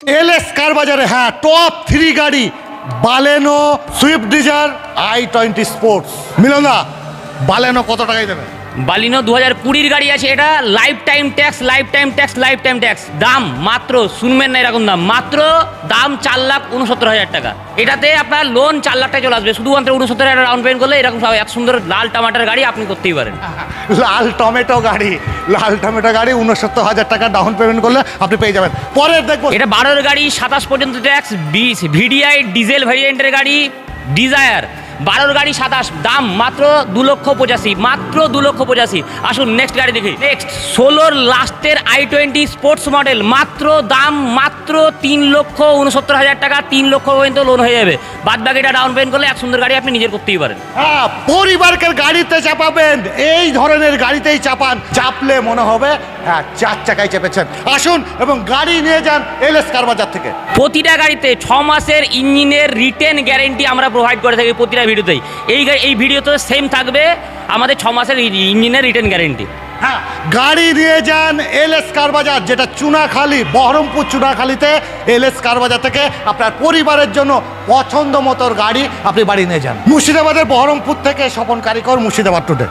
LS কার বাজারে? হ্যাঁ top three গাড়ি, Baleno, Swift Dzire i twenty sports মিলনা Baleno কত টাকায় দেবে? বালিনো দু হাজার কুড়ির গাড়ি আছে এটা। Lifetime tax lifetime tax lifetime tax দাম মাত্র শুনবেন না এরকম দাম মাত্র দাম চার লাখ উনসত্তর হাজার টাকা। এটাতে আপনার লোন চার লাখ টাকা চলে আসবে। শুধুমাত্র উনসত্তর হাজার ডাউন পেমেন্ট করলে এরকম সব এক সুন্দর লাল টমাটার গাড়ি আপনি করতেই পারেন। লাল টমেটো গাড়ি লাল টমেটো গাড়ি উনসত্তর হাজার টাকা ডাউন পেমেন্ট করলে আপনি পেয়ে যাবেন। পরের দেখব। এটা বারোর গাড়ি সাতাশ পর্যন্ত ট্যাক্স বিশ ভিডিআই ডিজেল ভ্যারিয়েন্টের গাড়ি ডিজায়ার বারোর গাড়ি সাতাশ দাম মাত্র দু লক্ষ পঁচাশি মাত্র দু লক্ষ পঁচাশি। আসুন নেক্সট গাড়ি দেখি। নেক্সট ষোলোর লাস্টের আই টোয়েন্টি স্পোর্টস মডেল মাত্র দাম মাত্র তিন লক্ষ উনসত্তর হাজার টাকা তিন লক্ষ পর্যন্ত লোন হয়ে যাবে। বাদ বাকিটা ডাউন পেমেন্ট করলে এক সুন্দর গাড়ি আপনি নিজের করতেই পারেন। হ্যাঁ পরিবারকে গাড়িতে চাপাবেন এই ধরনের গাড়িতেই চাপান চাপলে মনে হবে হ্যাঁ চার চাকায় চেপেছেন। আসুন এবং গাড়ি নিয়ে যান এলএস কার বাজার থেকে। প্রতিটা গাড়িতে ছ মাসের ইঞ্জিনের রিটেন গ্যারেন্টি আমরা প্রোভাইড করে থাকি প্রতিটা ভিডিওতেই। এই এই ভিডিওতে সেম থাকবে আমাদের ছ মাসের ইঞ্জিনের রিটার্ন গ্যারেন্টি হ্যাঁ গাড়ি নিয়ে যান এলএস কার বাজার, যেটা চুনাখালি, বহরমপুর চুনাখালীতে এল এস কারবাজার থেকে আপনার পরিবারের জন্য পছন্দ মতোর গাড়ি আপনি বাড়ি নিয়ে যান। মুর্শিদাবাদের বহরমপুর থেকে স্বপন কারিকর, মুর্শিদাবাদ টুডে